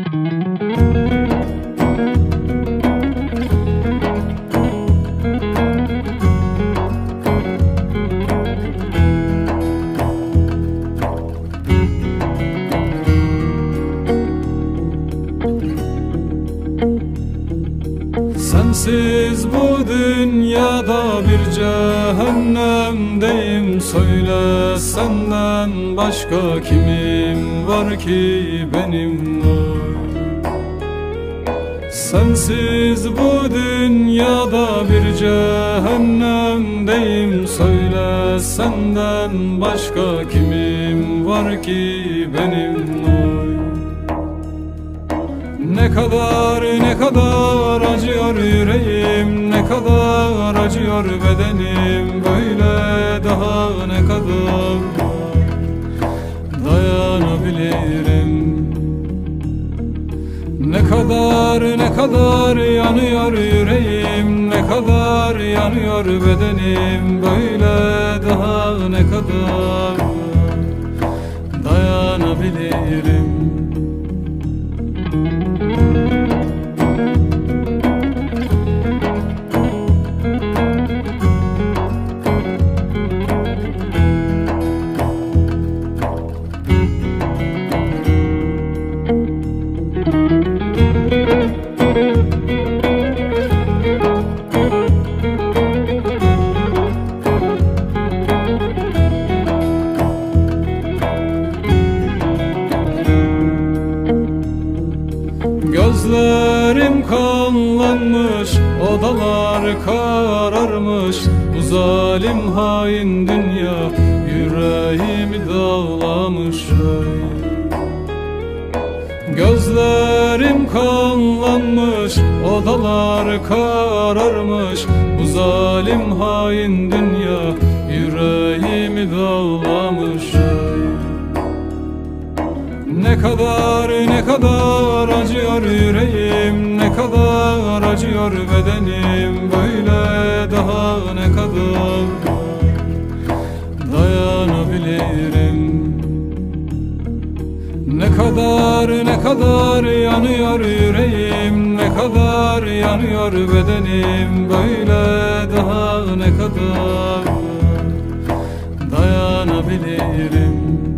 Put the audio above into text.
Mm-hmm. Sensiz bu dünyada bir cehennemdeyim. Söyle senden başka kimim var ki benim var? Sensiz bu dünyada bir cehennemdeyim. Söyle senden başka kimim var ki benim var? Ne kadar ne kadar acıyor yüreğim Ne kadar acıyor bedenim Böyle daha ne kadar dayanabilirim? Ne kadar ne kadar yanıyor yüreğim Ne kadar yanıyor bedenim Böyle daha ne kadar dayanabilirim Gözlerim kanlanmış, odalar kararmış. Bu zalim hain dünya yüreğimi dağlamış. Gözlerim kanlanmış, odalar kararmış. Bu zalim hain dünya yüreğimi dağlamış Ne kadar ne kadar acıyor yüreğim Ne kadar acıyor bedenim Böyle daha ne kadar dayanabilirim? Ne kadar ne kadar yanıyor yüreğim Ne kadar yanıyor bedenim Böyle daha ne kadar dayanabilirim